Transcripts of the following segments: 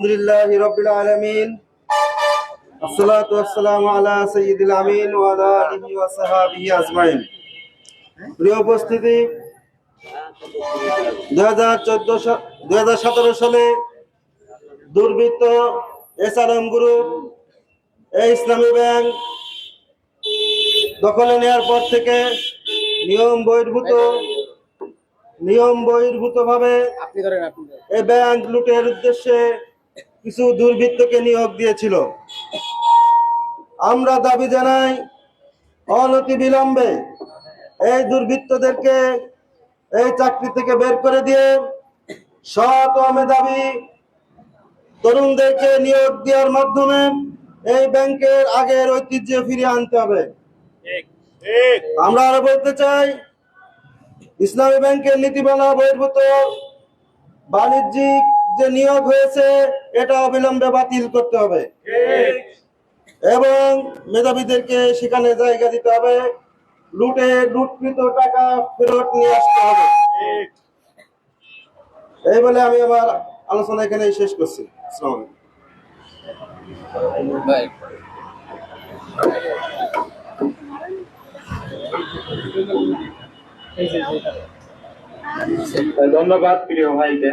আলহামদুলিল্লাহ রবিল আলমিন। আসসালাতু আসসালাম আলা সাইয়্যিদুল সালে দুর্বৃত্ত ইসলামী ব্যাংক দখলে নেয়ার পর থেকে নিয়ম বহির্ভূত নিয়ম বহির্ভূতভাবে এই ব্যাংক লুটের উদ্দেশ্যে কিছু দুর্বৃত্তকে নিয়োগ দিয়েছিল। আমরা দাবি জানাই অনতি বিলম্বে এই দুর্বৃত্তদেরকে এই চাকরি থেকে বের করে দিয়ে সৎ ও তরুণদেরকে নিয়োগ দেওয়ার মাধ্যমে এই ব্যাংকের আগের ঐতিহ্য ফিরিয়ে আনতে হবে। আমরা আরও বলতে চাই, ইসলামী ব্যাংকের নীতিমালা বহির্ভূত বাণিজ্যিক যে নিয়োগ হয়েছে, এটা অবিলম্বে বাতিল করতে হবে। এবং মেধাবীদেরকে সেখানে জায়গা দিতে হবে। লুটে লুটকৃত টাকা ফেরত নিয়ে আসতে হবে। এই বলে আমি আমার আলোচনা এখানে শেষ করছি। ধন্যবাদ প্রিয় ভাইকে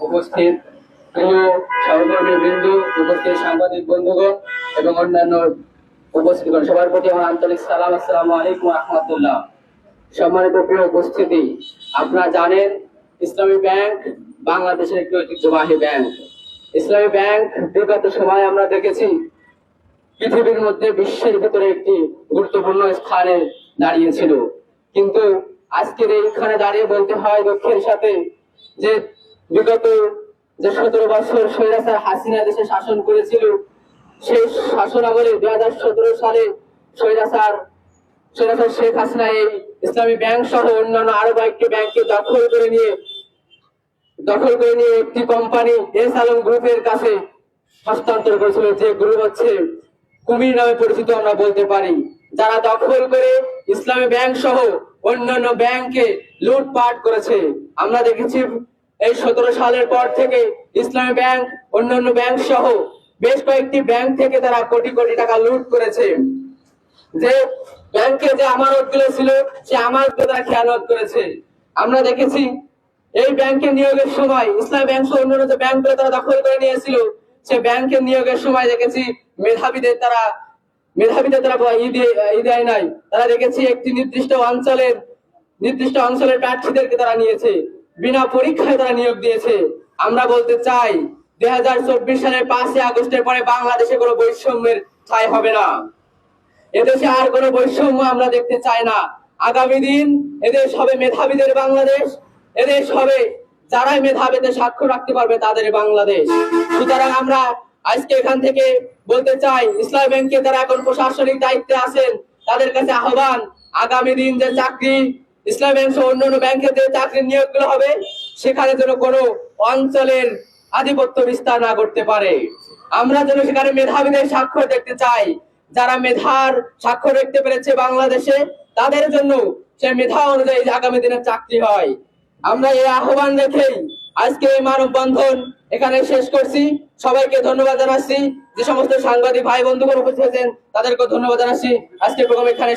উপস্থিত প্রিয় সহকর্মী বৃন্দ, উপস্থিত সাংবাদিক বন্ধুগণ এবং অন্যান্য উপস্থিতগণ সবার প্রতি আমার আন্তরিক সালাম, আসসালামু আলাইকুম রহমতুল্লাহ। সম্মানিত প্রিয় উপস্থিতি, আপনারা জানেন ইসলামী ব্যাংক বাংলাদেশের একটি ঐতিহ্যবাহী ব্যাংক। ইসলামী ব্যাংক বিগত সময় আমরা দেখেছি পৃথিবীর মধ্যে বিশ্বের ভিতরে একটি গুরুত্বপূর্ণ স্থানে দাঁড়িয়েছিল। কিন্তু আজকের এইখানে দাঁড়িয়ে বলতে হয় দুঃখের সাথে যে বিগত যে সতেরো বছর স্বৈরাচার হাসিনা দেশে শাসন করেছিল, সেই শাসন আমলে দুই হাজার সতেরো সালে স্বৈরাচার স্বৈরাচার শেখ হাসিনা এই ইসলামী ব্যাংক সহ অন্যান্য আরও কয়েকটি ব্যাংককে দখল করে নিয়ে, দখল করে নিয়ে একটি কোম্পানি এস আলম গ্রুপের কাছে হস্তান্তর করেছিল যে গ্রুপ হচ্ছে কুমির নামে পরিচিত আমরা বলতে পারি। যারা দখল করে ইসলামী ব্যাংক সহ অন্যান্য ব্যাংকে লুটপাট করেছে। আমরা দেখেছি এই সতেরো সালের পর থেকে ইসলামী ব্যাংক, অন্যান্য ব্যাংক সহ বেশ কয়েকটি ব্যাংক থেকে তারা কোটি কোটি টাকা লুট করেছে। যে ব্যাংকে যে আমানতগুলো ছিল, সে আমানত তারা খেয়ানত করেছে। আমরা দেখেছি, এই ব্যাংকে নিয়োগের সময় ইসলাম ব্যাংক সহ অন্যান্য যে ব্যাংকগুলো তারা দখল করে নিয়েছিল, সে ব্যাংকে নিয়োগের সময় দেখেছি, মেধাবীদের তারা মেধাবীদের তারা ঈদে ঈদে নাই। তারা দেখেছি, একটি নির্দিষ্ট অঞ্চলের নির্দিষ্ট অঞ্চলের প্রার্থীদেরকে তারা নিয়েছে। বিনা পরীক্ষায় তারা নিয়োগ দিয়েছে। আমরা বলতে চাই, দুই হাজার চব্বিশ সালের পাঁচই আগস্টের পরে বাংলাদেশে কোনো বৈষম্যের ছাই হবে না। এদেশে আর কোনো বৈষম্য আমরা দেখতে চাই না। আগামী দিন এদেশ হবে মেধাবীদের বাংলাদেশ। এদেশ হবে যারাই মেধাবীতে সাক্ষ্য রাখতে পারবে তাদের বাংলাদেশ। সুতরাং আমরা আজকে এখান থেকে বলতে চাই, ইসলাম ব্যাংকে যারা এখন প্রশাসনিক দায়িত্বে আছেন, তাদের কাছে আহ্বান, আগামী দিন যে চাকরি ইসলাম ব্যাংক সহ অন্যান্য ব্যাংকে যে চাকরির নিয়োগগুলো হবে, সেখানে যেন কোনো অঞ্চলের আধিপত্য বিস্তার না করতে পারে। আমরা যেন সেখানে মেধাবীদের স্বাক্ষর দেখতে চাই। যারা মেধার স্বাক্ষর পেরেছে বাংলাদেশে, তাদের জন্য সে মেধা অনুযায়ী আগামী দিনে চাকরি হয়। আমরা এই আহ্বান রেখেই আজকে এই মানববন্ধন এখানে শেষ করছি। সবাইকে ধন্যবাদ জানাচ্ছি। যে সমস্ত সাংবাদিক ভাই বন্ধুগণ উপস্থিত হয়েছেন তাদেরকে ধন্যবাদ জানাচ্ছি। আজকে প্রোগ্রাম এখানে